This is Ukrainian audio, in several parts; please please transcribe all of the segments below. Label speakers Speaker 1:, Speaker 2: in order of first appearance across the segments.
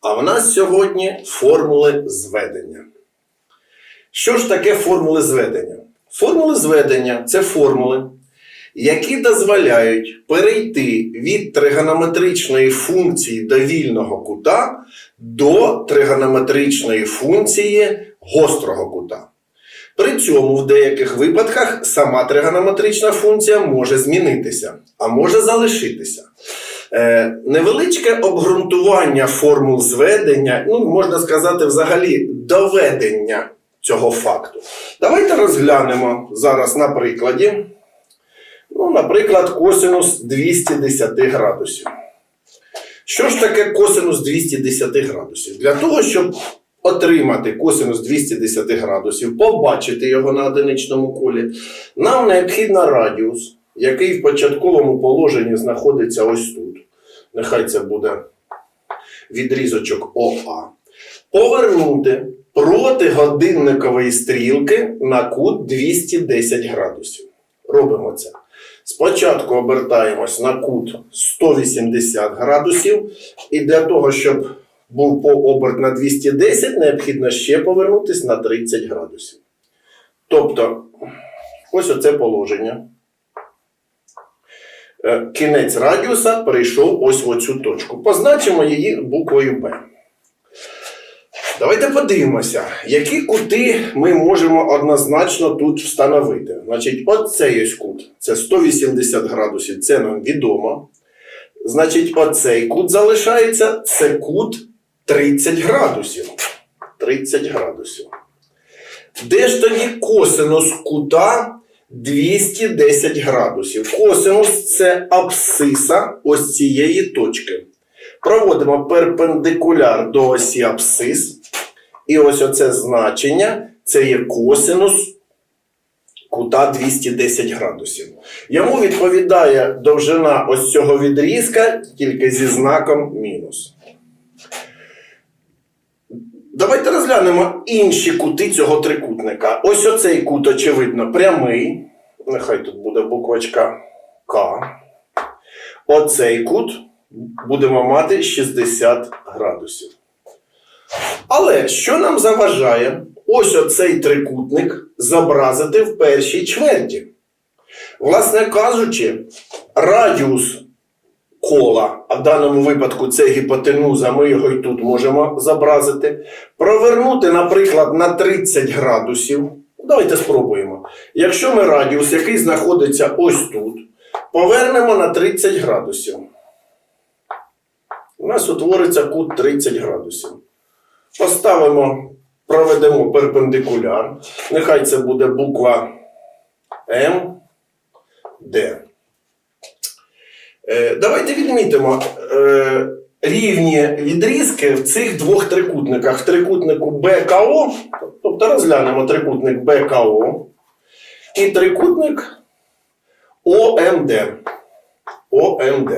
Speaker 1: А в нас сьогодні формули зведення. Що ж таке формули зведення? Формули зведення це формули, які дозволяють перейти від тригонометричної функції довільного кута до тригонометричної функції гострого кута. При цьому в деяких випадках сама тригонометрична функція може змінитися, а може залишитися. Е, невеличке обґрунтування формул зведення, ну, можна сказати, взагалі доведення цього факту. Давайте розглянемо зараз на прикладі. Ну, наприклад, косинус 210 градусів. Що ж таке косинус 210 градусів? Для того, щоб отримати косинус 210 градусів, побачити його на одиничному колі, нам необхідно радіус, який в початковому положенні знаходиться ось тут. Нехай це буде відрізочок ОА. Повернути проти годинникової стрілки на кут 210 градусів. Робимо це. Спочатку обертаємось на кут 180 градусів, і для того, щоб був по оберт на 210, необхідно ще повернутися на 30 градусів. Тобто, ось оце положення. Е, Кінець радіуса перейшов ось в оцю точку. Позначимо її буквою Б. Давайте подивимося, які кути ми можемо однозначно тут встановити. Значить, оцей ось кут це 180 градусів, це нам відомо. Значить, оцей кут залишається, це кут 30 градусів. 30 градусів. Де ж тоді косинус кута 210 градусів? Косинус це абсциса ось цієї точки. Проводимо перпендикуляр до осі абсцис. І ось оце значення це є косинус кута 210 градусів. Йому відповідає довжина ось цього відрізка тільки зі знаком мінус. Давайте розглянемо інші кути цього трикутника. Ось оцей кут, очевидно, прямий. Нехай тут буде буквочка К. Оцей кут будемо мати 60 градусів. Але що нам заважає ось оцей трикутник зобразити в першій чверті? Власне кажучи, радіус кола, а в даному випадку це гіпотенуза, ми його і тут можемо зобразити, провернути, наприклад, на 30 градусів. Давайте спробуємо. Якщо ми радіус, який знаходиться ось тут, повернемо на 30 градусів. У нас утвориться кут 30 градусів. Поставимо, проведемо перпендикуляр. Нехай це буде буква М, Д. Е, Давайте відмітимо е, рівні відрізки в цих двох трикутниках. В трикутнику БКО, тобто розглянемо трикутник БКО і трикутник ОМД. ОМД.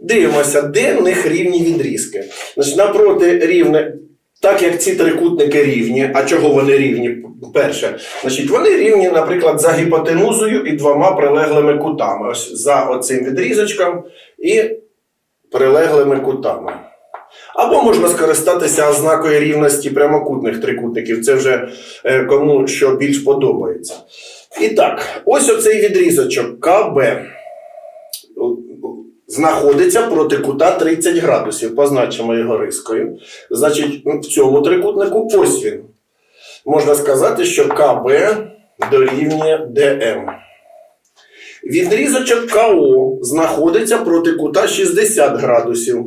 Speaker 1: Дивимося, де в них рівні відрізки. Значить, напроти рівне, так як ці трикутники рівні, а чого вони рівні? Перше, значить, вони рівні, наприклад, за гіпотенузою і двома прилеглими кутами. Ось за оцим відрізочком і прилеглими кутами. Або можна скористатися ознакою рівності прямокутних трикутників. Це вже е, кому що більш подобається. І так, ось оцей відрізочок КБ знаходиться проти кута 30 градусів. Позначимо його рискою. Значить, в цьому трикутнику ось він. Можна сказати, що КБ дорівнює ДМ. Відрізочок КО знаходиться проти кута 60 градусів.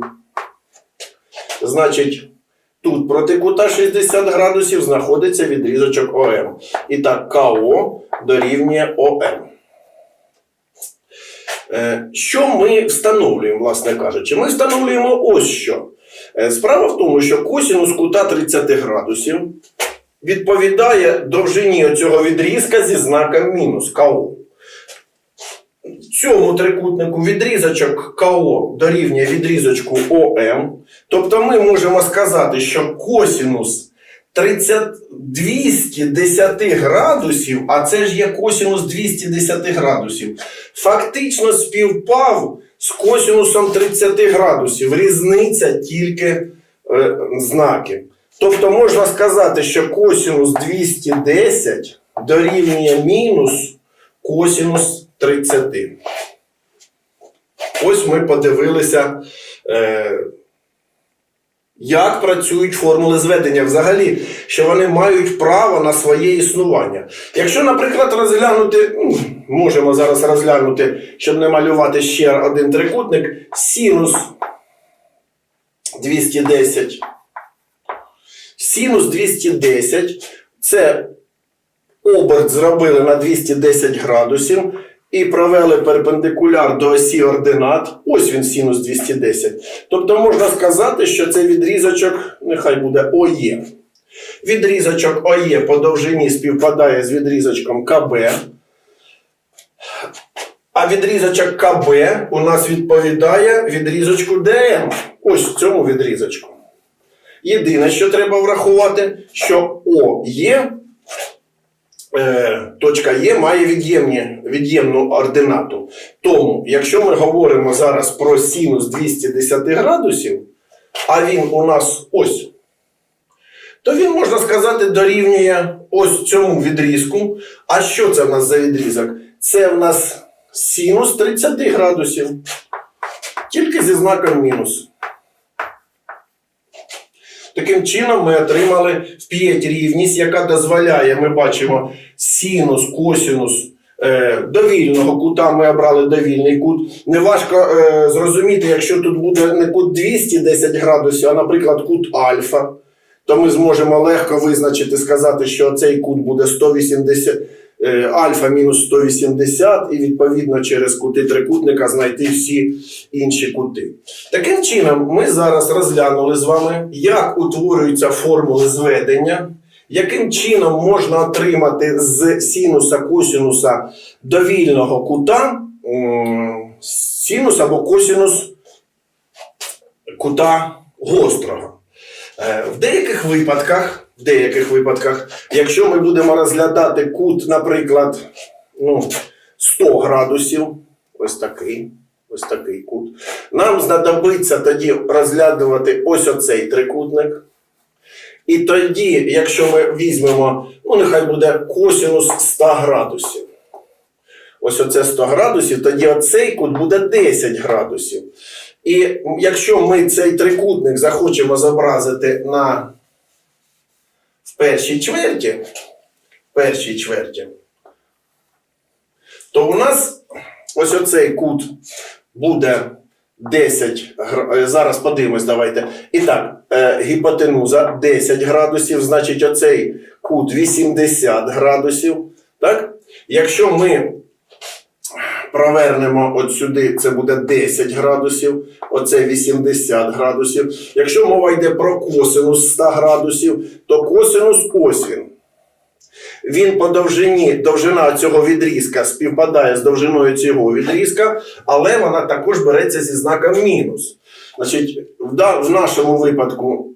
Speaker 1: Значить, тут проти кута 60 градусів знаходиться відрізочок ОМ. І так, КО дорівнює ОМ. Е, Що ми встановлюємо, власне кажучи? Ми встановлюємо ось що. Е, Справа в тому, що косінус кута 30 градусів відповідає довжині цього відрізка зі знаком мінус КО. Цьому трикутнику відрізочок КО дорівнює відрізочку ОМ. Тобто ми можемо сказати, що косінус 30, 210 градусів, а це ж є косінус 210 градусів, фактично співпав з косінусом 30 градусів. Різниця тільки е, знаки. Тобто можна сказати, що косінус 210 дорівнює мінус косінус 30. Ось ми подивилися, е, як працюють формули зведення взагалі, що вони мають право на своє існування. Якщо, наприклад, розглянути, ну, можемо зараз розглянути, щоб не малювати ще один трикутник, синус 210. Синус 210 це оберт зробили на 210 градусів і провели перпендикуляр до осі ординат. Ось він синус 210. Тобто можна сказати, що це відрізочок, нехай буде ОЄ. Відрізочок ОЄ по довжині співпадає з відрізочком КБ. А відрізочок КБ у нас відповідає відрізочку ДМ. Ось цьому відрізочку. Єдине, що треба врахувати, що ОЄ, точка Є має від'ємні, від'ємну ординату. Тому, якщо ми говоримо зараз про синус 210 градусів, а він у нас ось, то він, можна сказати, дорівнює ось цьому відрізку. А що це в нас за відрізок? Це в нас синус 30 градусів. Тільки зі знаком мінус. Таким чином ми отримали в п'ять рівність, яка дозволяє, ми бачимо синус, косинус е, довільного кута. Ми обрали довільний кут. Неважко е, зрозуміти, якщо тут буде не кут 210 градусів, а, наприклад, кут альфа, то ми зможемо легко визначити, сказати, що цей кут буде 180, е, альфа мінус 180, і відповідно через кути трикутника знайти всі інші кути. Таким чином, ми зараз розглянули з вами, як утворюються формули зведення, яким чином можна отримати з синуса косинуса довільного кута синус або косинус кута гострого. Е, В деяких випадках, в деяких випадках, якщо ми будемо розглядати кут, наприклад, ну, 100 градусів, ось такий, ось такий кут, нам знадобиться тоді розглядувати ось оцей трикутник. І тоді, якщо ми візьмемо, ну нехай буде косинус 100 градусів. Ось оце 100 градусів, тоді оцей кут буде 10 градусів. І якщо ми цей трикутник захочемо зобразити на в першій чверті, в першій чверті, то у нас ось оцей кут буде 10 гра- е, Зараз подивимось, давайте. І так, е, гіпотенуза 10 градусів, значить оцей кут 80 градусів. Так? Якщо ми провернемо от сюди, це буде 10 градусів, оце 80 градусів. Якщо мова йде про косинус 100 градусів, то косинус ось він. Він по довжині, довжина цього відрізка співпадає з довжиною цього відрізка, але вона також береться зі знаком мінус. Значить, в нашому випадку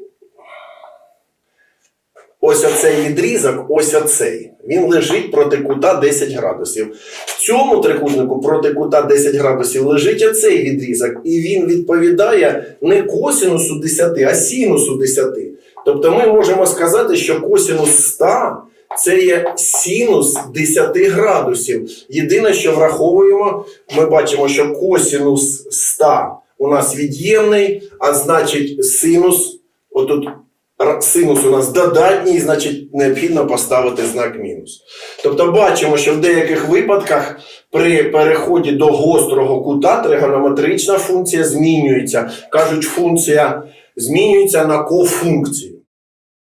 Speaker 1: ось оцей відрізок, ось оцей, він лежить проти кута 10 градусів. В цьому трикутнику проти кута 10 градусів лежить оцей відрізок, і він відповідає не косинусу 10, а синусу 10. Тобто ми можемо сказати, що косинус 100 це є синус 10 градусів. Єдине, що враховуємо, ми бачимо, що косинус 100 у нас від'ємний, а значить синус, отут синус у нас додатній, значить необхідно поставити знак мінус. Тобто бачимо, що в деяких випадках при переході до гострого кута тригонометрична функція змінюється. Кажуть, функція змінюється на кофункцію.